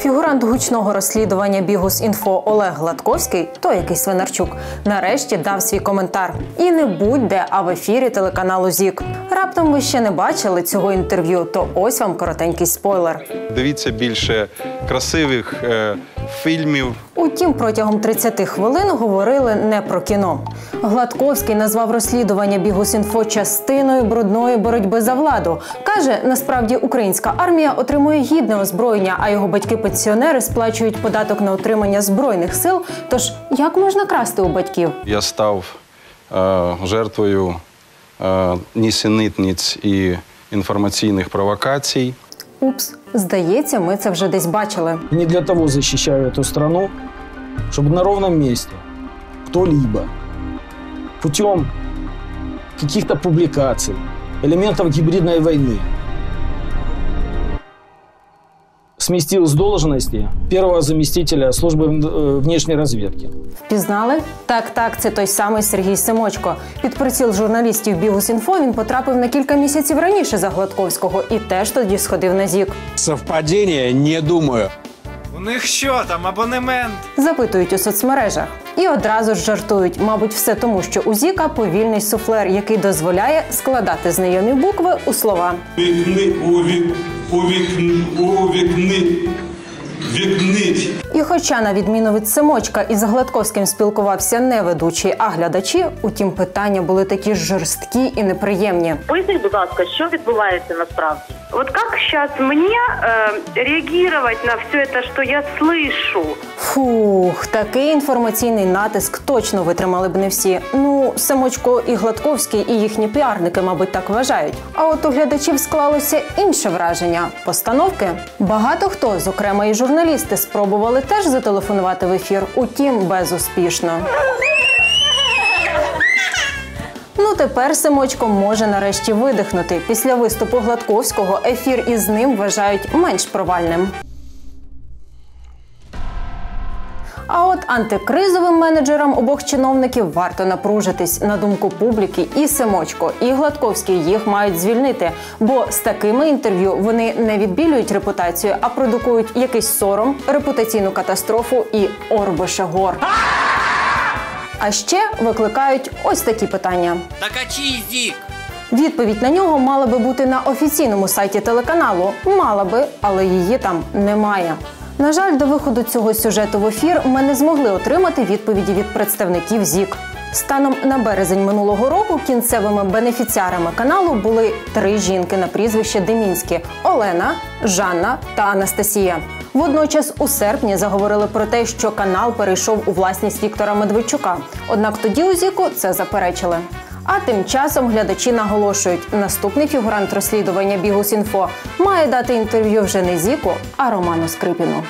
Фігурант гучного розслідування Бігус.Інфо Олег Гладковський, той який Свинарчук, нарешті дав свій коментар. І не будь-де, а в ефірі телеканалу ЗІК. Раптом ви ще не бачили цього інтерв'ю, то ось вам коротенький спойлер. Дивіться більше красивих е, фільмів. Утім, протягом 30 хвилин говорили не про кіно. Гладковський назвав розслідування Бігус.Інфо частиною брудної боротьби за владу. каже, насправді українська армія отримує гідне озброєння, а його батьки-пенсіонери сплачують податок на отримання збройних сил. Тож як можна красти у батьків? Я став е, жертвою е, нісенітниць і інформаційних провокацій. Упс, здається, ми це вже десь бачили. Не для того защищаю эту страну, чтобы на ровном месте кто-либо путем каких-то публикаций, элементов гибридной войны сместил с должности первого заместителя службы э, внешней разведки. Впізнали? Так, так, це той самий Сергій Семочко. Під приціл журналістів Бігус.Інфо він потрапив на кілька місяців раніше за Гладковського і теж тоді сходив на зік. Совпадение? Не думаю. У них що там, абонемент? Запитують у соцмережах і одразу ж жартують. Мабуть, все тому, що у Зіка повільний суфлер, який дозволяє складати знайомі букви у слова. Вікни у вік, у вікни, у вікнить. І хоча, на відміну від Семочка, із Гладковським спілкувався не ведучий, а глядачі, утім, питання були такі жорсткі і неприємні. Поясніть, будь ласка, що відбувається насправді? Вот как сейчас мне э, реагировать на все это, что я слышу? Фух, такий інформаційний натиск точно витримали б не всі. Ну, Семочко і Гладковський, і їхні піарники, мабуть, так вважають. А от у глядачів склалося інше враження постановки. Багато хто, зокрема і журналісти, спробували теж зателефонувати в ефір, утім безуспішно. Ну тепер Семочко може нарешті видихнути. Після виступу Гладковського ефір із ним вважають менш провальним. А от антикризовим менеджерам обох чиновників варто напружитись. На думку публіки, і Семочко, і Гладковський їх мають звільнити. Бо з такими інтерв'ю вони не відбілюють репутацію, а продукують якийсь сором, репутаційну катастрофу і орбише гор. А ще викликають ось такі питання. Так а чий зік? Відповідь на нього мала би бути на офіційному сайті телеканалу. Мала би, але її там немає. На жаль, до виходу цього сюжету в ефір ми не змогли отримати відповіді від представників ЗІК. Станом на березень минулого року кінцевими бенефіціарами каналу були три жінки на прізвище Демінські: Олена, Жанна та Анастасія. Водночас у серпні заговорили про те, що канал перейшов у власність Віктора Медведчука. Однак тоді у ЗІКу це заперечили. А тим часом глядачі наголошують, наступний фігурант розслідування Бігус.Інфо має дати інтерв'ю вже не Зіку, а Роману Скрипіну.